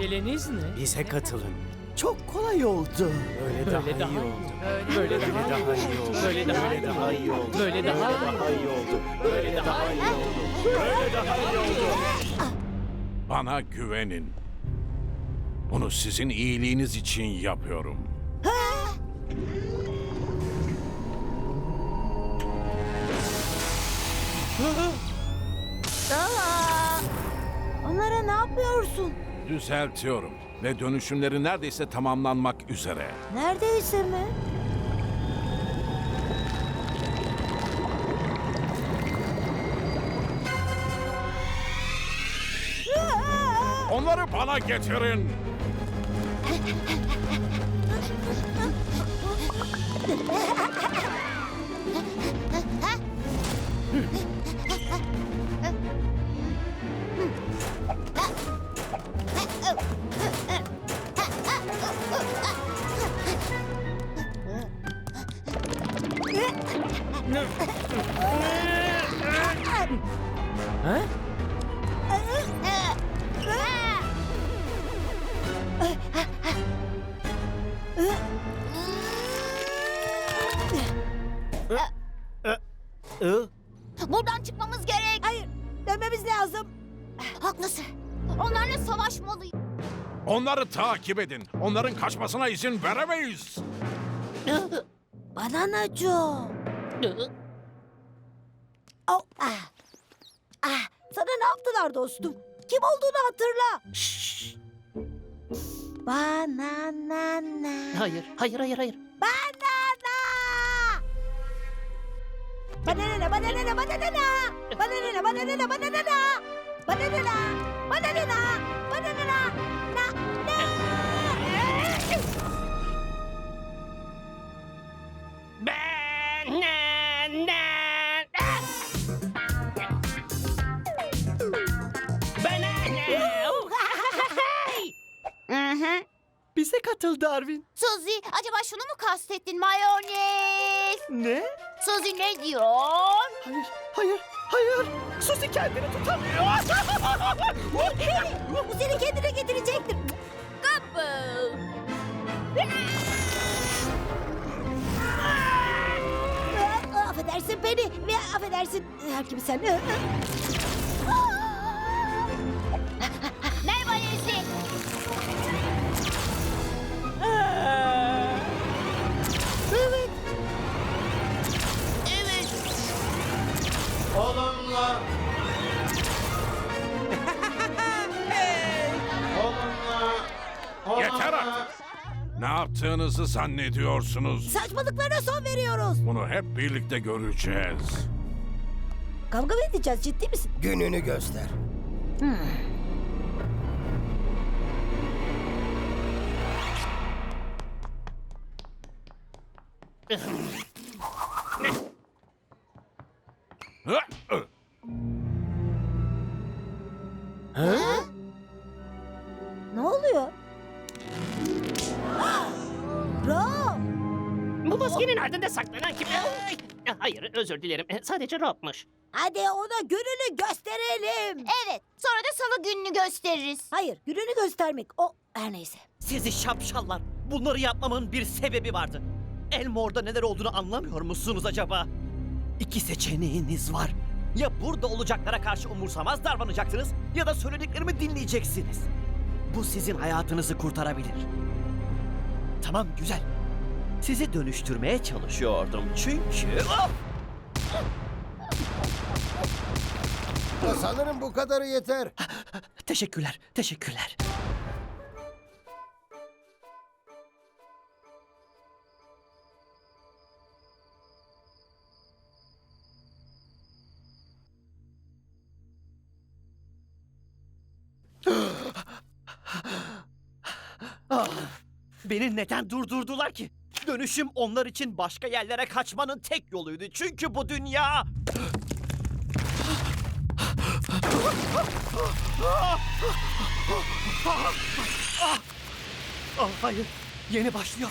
Aceleniz ne? Bize katılın. Çok kolay oldu. Böyle daha Böyle daha iyi oldu. Böyle daha iyi oldu. Böyle daha Böyle daha iyi oldu. Böyle daha iyi oldu. Böyle daha iyi oldu. Böyle daha iyi oldu. Bana güvenin. Bunu sizin iyiliğiniz için yapıyorum. Aa! Düzeltiyorum ve dönüşümleri neredeyse tamamlanmak üzere. Neredeyse mi? Onları bana getirin. Ha? Buradan çıkmamız gerek. Hayır, dönmemiz lazım. Haklısın. Onlarla savaşmalıyım. Onları takip edin. Onların kaçmasına izin veremeyiz. Bananacı. Oh, ah. Ah, sana ne yaptılar dostum? Kim olduğunu hatırla. Şşş. Bananana. Hayır, hayır, hayır, hayır. Banana. Banana, banana, banana. Banana, banana, banana. Banana, banana, banana. Na, Bize katıl Darwin. Suzy, acaba şunu mu kastettin mayonez? Ne? Suzy ne diyor? Hayır, hayır, hayır. Suzy kendini tutamıyor. Seni kendine getirecektir. Kapı. Affedersin beni ve affedersin her gibi sen. Ne yaptığınızı zannediyorsunuz? Saçmalıklara son veriyoruz. Bunu hep birlikte göreceğiz. Kavga mı edeceğiz ciddi misin? gününü göster. Hı, hı. Ardında saklanan kim? Ay! Hayır, özür dilerim. Sadece Rob'muş. Hadi ona gününü gösterelim. Evet, sonra da salı gününü gösteririz. Hayır, gününü göstermek. O her neyse. Sizi şapşallar. Bunları yapmamın bir sebebi vardı. Elmore'da neler olduğunu anlamıyor musunuz acaba? İki seçeneğiniz var. Ya burada olacaklara karşı umursamaz davranacaksınız ya da söylediklerimi dinleyeceksiniz. Bu sizin hayatınızı kurtarabilir. Tamam güzel. Sizi dönüştürmeye çalışıyordum çünkü... Ah! Sanırım bu kadarı yeter. Teşekkürler, teşekkürler. Ah, Beni neden durdurdular ki? Dönüşüm onlar için başka yerlere kaçmanın tek yoluydu. Çünkü bu dünya... Ah, hayır, yeni başlıyor.